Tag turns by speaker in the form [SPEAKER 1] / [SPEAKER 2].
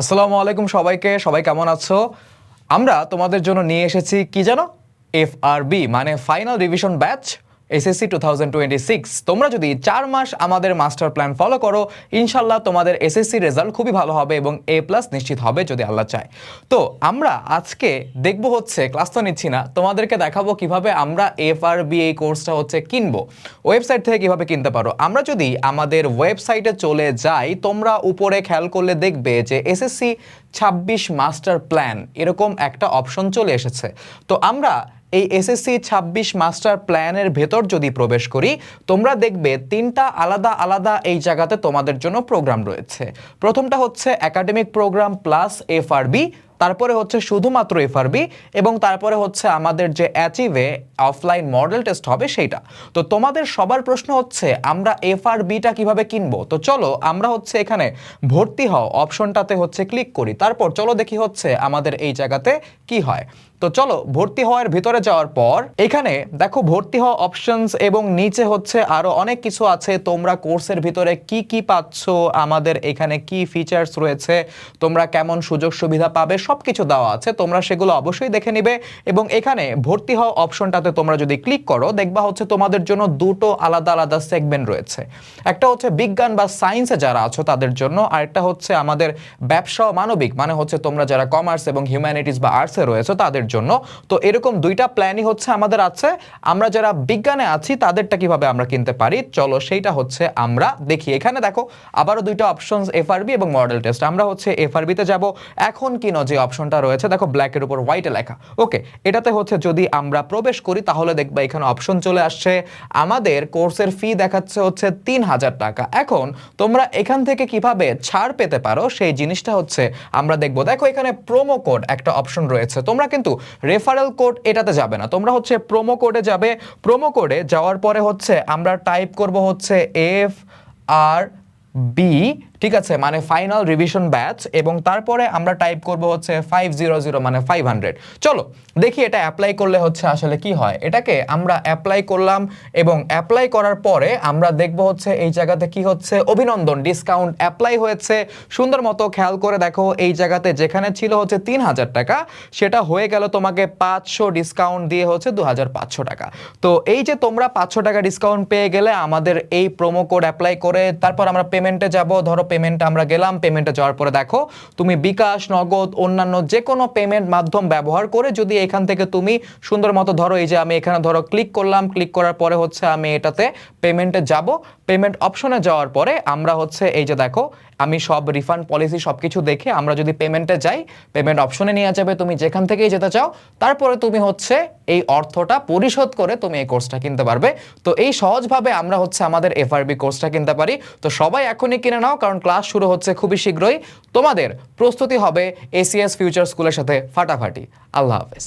[SPEAKER 1] আসসালামু আলাইকুম সবাইকে, সবাই কেমন আছো? আমরা তোমাদের জন্য নিয়ে এসেছি কি জানো? এফ আর বি মানে final revision batch SSC two thousand twenty six তোমরা যদি চার মাস আমাদের মাস্টার প্ল্যান ফলো করো, ইনশাল্লাহ তোমাদের এসএসসি রেজাল্ট খুবই ভালো হবে এবং এ প্লাস নিশ্চিত হবে যদি আল্লাহ চায়। তো আমরা আজকে দেখব হচ্ছে ক্লাস তো নিচ্ছি না, তোমাদেরকে দেখাবো কীভাবে আমরা এফ আর বি এই কোর্সটা হচ্ছে কিনবো ওয়েবসাইট থেকে কীভাবে কিনতে পারো। আমরা যদি আমাদের ওয়েবসাইটে চলে যাই, তোমরা উপরে খেয়াল করলে দেখবে যে এসএসসি ছাব্বিশ মাস্টার প্ল্যান, এরকম একটা অপশন চলে এসেছে। তো আমরা এই এসএসসি ছাব্বিশ মাস্টার প্ল্যানের ভেতর যদি প্রবেশ করি, তোমরা দেখবে তিনটা আলাদা আলাদা এই জায়গাতে তোমাদের জন্য প্রোগ্রাম রয়েছে। প্রথমটা হচ্ছে একাডেমিক প্রোগ্রাম প্লাস এফআরবি তারপরে হচ্ছে শুধুমাত্র এফআরবি এবং তারপরে হচ্ছে আমাদের যে অ্যাচিভে অফলাইন মডেল টেস্ট হবে সেইটা। তো তোমাদের সবার প্রশ্ন হচ্ছে, আমরা এফআরবিটা কীভাবে কিনবো? তো চলো, আমরা হচ্ছে এখানে ভর্তি হও অপশনটাতে হচ্ছে ক্লিক করি। তারপর চলো দেখি হচ্ছে আমাদের এই জায়গাতে কি হয়। তো চলো, ভর্তি হওয়ার ভিতরে যাওয়ার পর, এখানে দেখো ভর্তি হওয়া অপশনস এবং নিচে হচ্ছে আরও অনেক কিছু আছে। তোমরা কোর্সের ভিতরে কি কি পাচ্ছ? আমাদের এখানে কি ফিচার্স রয়েছে? তোমরা কেমন সুযোগ সুবিধা পাবে? সব কিছু দেওয়া আছে, তোমরা সেগুলো অবশ্যই দেখে নিবে এবং এখানে ভর্তি হওয়া অপশনটাতে তোমরা যদি ক্লিক করো, দেখবা হচ্ছে তোমাদের জন্য দুটো আলাদা আলাদা সেগমেন্ট রয়েছে। একটা হচ্ছে বিজ্ঞান বা সায়েন্সে যারা আছো তাদের জন্য, আর হচ্ছে আমাদের ব্যবসা মানবিক মানে হচ্ছে তোমরা যারা কমার্স এবং হিউম্যানিটিস বা আর্টসে রয়েছে তাদের জন্য। তো এরকম দুইটা প্ল্যানই হচ্ছে আমাদের আছে। আমরা যারা বিজ্ঞানে আছি তাদেরটা কীভাবে আমরা কিনতে পারি? চলো সেইটা হচ্ছে আমরা দেখি। এখানে দেখো, আবারও দুইটা অপশনস এফআরবি এবং মডেল টেস্ট আমরা হচ্ছে এফআরবিতে যাব। এখন কিনো যে অপশনটা রয়েছে, দেখো ব্ল্যাকের উপর হোয়াইটে লেখা। ওকে এটাতে হচ্ছে যদি আমরা প্রবেশ করি, তাহলে দেখবা এখানে অপশন চলে আসছে। আমাদের কোর্সের ফি দেখাচ্ছে হচ্ছে তিন হাজার টাকা। এখন তোমরা এখান থেকে কীভাবে ছাড় পেতে পারো, সেই জিনিসটা হচ্ছে আমরা দেখব। দেখো এখানে প্রোমো কোড একটা অপশন রয়েছে। তোমরা কিন্তু রেফারেল কোড এটাতে যাবে না। তোমরা হচ্ছে প্রোমো কোডে যাবে। প্রোমো কোডে যাওয়ার পরে হচ্ছে আমরা টাইপ করব হচ্ছে এফ আর বি ঠিক আছে মানে ফাইনাল রিভিশন ব্যাচ এবং তারপরে আমরা টাইপ করব হচ্ছে ফাইভ জিরো জিরো মানে ফাইভ হান্ড্রেড চলো, দেখি এটা অ্যাপ্লাই করলে হচ্ছে আসলে কি হয়। এটাকে আমরা অ্যাপ্লাই করলাম এবং অ্যাপ্লাই করার পরে আমরা দেখব হচ্ছে এই জায়গাতে কি হচ্ছে। অভিনন্দন ডিসকাউন্ট অ্যাপ্লাই হয়েছে। সুন্দর মতো খেয়াল করে দেখো, এই জায়গাতে যেখানে ছিল হচ্ছে তিন হাজার টাকা, সেটা হয়ে গেল তোমাকে পাঁচশো ডিসকাউন্ট দিয়ে হচ্ছে দু হাজার পাঁচশো টাকা। তো এই যে তোমরা পাঁচশো টাকা ডিসকাউন্ট পেয়ে গেলে আমাদের এই প্রোমো কোড অ্যাপ্লাই করে, তারপর আমরা পেমেন্টে যাব। ধরো পেমেন্ট আমরা গেলাম পেমেন্টে যাওয়ার পরে দেখো, তুমি বিকাশ, নগদ, অন্যান্য যে কোনো পেমেন্ট মাধ্যম ব্যবহার করে যদি এখান থেকে তুমি সুন্দর মতো ধরো, এই যে আমি এখানে ধরো ক্লিক করলাম ক্লিক করার পরে হচ্ছে আমি এটাতে পেমেন্টে যাব। পেমেন্ট অপশনে যাওয়ার পরে আমরা হচ্ছে এই যে দেখো আমি সব রিফান্ড পলিসি সব কিছু দেখে আমরা যদি পেমেন্টে যাই পেমেন্ট অপশনে নিয়ে যাবে, তুমি যেখান থেকেই যেতে চাও, তারপরে তুমি হচ্ছে এই অর্থটা পরিশোধ করে তুমি এই কোর্সটা কিনতে পারবে। তো এই সহজভাবে আমরা হচ্ছে আমাদের এফআরবি কোর্সটা কিনতে পারি। তো সবাই এখনই কিনে নাও, কারণ ক্লাস শুরু হচ্ছে খুবই শীঘ্রই। তোমাদের প্রস্তুতি হবে এসিএস ফিউচার স্কুলের সাথে ফাটাফাটি। আল্লাহ হাফেজ।